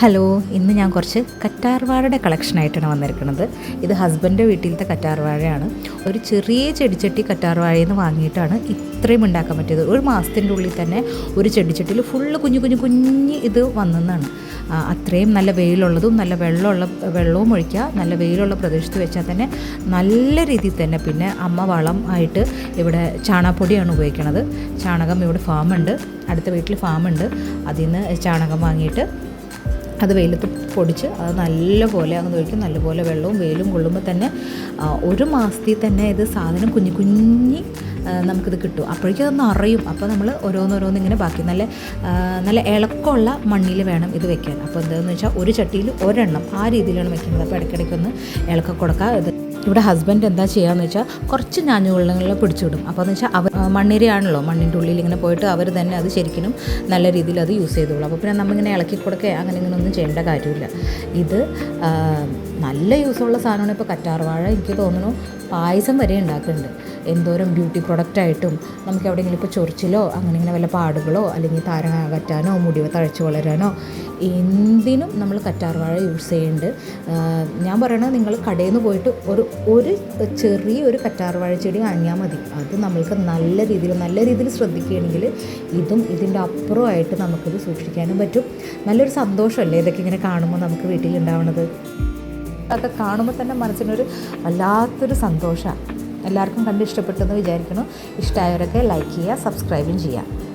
Hello ഇന്ന് ഞാൻ കുറച്ച് കറ്റാർവാഴയുടെ കളക്ഷനായിട്ടാണ് വന്നിരിക്കുന്നത്. ഇത് ഹസ്ബൻഡ് വീട്ടിലത്തെ കറ്റാർവാഴയാണ്. ഒരു ചെറിയ ചെടിച്ചട്ടി കറ്റാർവാഴയിൽ നിന്ന് വാങ്ങിയിട്ടാണ് ഇത്രയും ഉണ്ടാക്കാൻ പറ്റിയത്. ഒരു മാസത്തിന്റെ ഉള്ളിൽ തന്നെ ഒരു ചെടിച്ചട്ടിയിൽ ഫുള്ള് കുഞ്ഞു കുഞ്ഞു കുഞ്ഞ് ഇത് വന്നെന്നാണ്. അത്രയും നല്ല വെയിലുള്ളതും നല്ല വെള്ളമുള്ള വെള്ളവും ഒഴിക്കുക നല്ല വെയിലുള്ള പ്രദേശത്ത് വെച്ചാൽ തന്നെ നല്ല രീതിയിൽ തന്നെ പിന്നെ അമ്മ വളം ആയിട്ട് ഇവിടെ ചാണകപ്പൊടിയാണ് ഉപയോഗിക്കുന്നത് ചാണകം ഇവിടെ ഫാമുണ്ട് അടുത്ത വീട്ടിൽ ഫാമുണ്ട് അതിൽ നിന്ന് ചാണകം വാങ്ങിയിട്ട് അത് വെയിലത്ത് പൊടിച്ച് അത് നല്ലപോലെ അങ്ങ് ഒഴിക്കും. നല്ലപോലെ വെള്ളവും വെയിലും കൊള്ളുമ്പോൾ തന്നെ ഒരു മാസത്തിൽ തന്നെ ഇത് സാധനം കുഞ്ഞു കുഞ്ഞി നമുക്കിത് കിട്ടും. അപ്പോഴേക്കും അത് നിറയും അപ്പോൾ നമ്മൾ ഓരോന്നോരോന്ന് ഇങ്ങനെ ബാക്കി നല്ല നല്ല ഇളക്കമുള്ള മണ്ണിൽ വേണം ഇത് വെക്കാൻ. അപ്പോൾ എന്താണെന്ന് വെച്ചാൽ ഒരു ചട്ടിയിൽ ഒരെണ്ണം ആ രീതിയിലാണ് വെക്കുന്നത്. അപ്പോൾ ഇടയ്ക്കിടയ്ക്കൊന്ന് ഇളക്കം കൊടുക്കുക ഇത് ഇവിടെ ഹസ്ബൻഡ് എന്താ ചെയ്യാന്ന് വെച്ചാൽ കുറച്ച് ഞാഞ്ഞുകൊള്ളങ്ങളിൽ പിടിച്ചിടും അപ്പോൾ എന്ന് വെച്ചാൽ അവർ മണ്ണിരയാണല്ലോ. മണ്ണിന്റെ ഉള്ളിൽ ഇങ്ങനെ പോയിട്ട് അവർ തന്നെ അത് ശരിക്കും നല്ല രീതിയിൽ അത് യൂസ് ചെയ്തോളൂ. അപ്പോൾ പിന്നെ നമ്മളിങ്ങനെ ഇളക്കി കൊടുക്കുക അങ്ങനെ ഇങ്ങനെ ഒന്നും ചെയ്യേണ്ട കാര്യമില്ല. ഇത് നല്ല യൂസുള്ള സാധനമാണ് ഇപ്പോൾ കറ്റാർവാഴ എനിക്ക് തോന്നുന്നു പായസം വരെ ഉണ്ടാക്കുന്നുണ്ട്. എന്തോരം ബ്യൂട്ടി പ്രൊഡക്റ്റായിട്ടും നമുക്ക് എവിടെയെങ്കിലും ഇപ്പോൾ ചൊറിച്ചിലോ അങ്ങനെ ഇങ്ങനെ വല്ല പാടുകളോ അല്ലെങ്കിൽ താരം അകറ്റാനോ മുടി തഴച്ചു വളരാനോ എന്തിനും നമ്മൾ കറ്റാർവാഴ യൂസ് ചെയ്യുന്നുണ്ട്. ഞാൻ പറയണത് നിങ്ങൾ കടയിൽ നിന്ന് പോയിട്ട് ഒരു ഒരു ചെറിയൊരു കറ്റാർവാഴ ചെടി വാങ്ങിയാൽ മതി. അത് നമ്മൾക്ക് നല്ല രീതിയിൽ നല്ല രീതിയിൽ ശ്രദ്ധിക്കുകയാണെങ്കിൽ ഇതും ഇതിന്റെ അപ്പുറമായിട്ട് നമുക്കിത് സൂക്ഷിക്കാനും പറ്റും. നല്ലൊരു സന്തോഷമല്ലേ ഇതൊക്കെ ഇങ്ങനെ കാണുമ്പോൾ നമുക്ക് വീട്ടിലുണ്ടാവണത് അതൊക്കെ കാണുമ്പോൾ തന്നെ മനസ്സിനൊരു വല്ലാത്തൊരു സന്തോഷമാണ്. എല്ലാവർക്കും കണ്ട് ഇഷ്ടപ്പെട്ടെന്ന് വിചാരിക്കണം ഇഷ്ടമായവരൊക്കെ ലൈക്ക് ചെയ്യുക സബ്സ്ക്രൈബും ചെയ്യുക.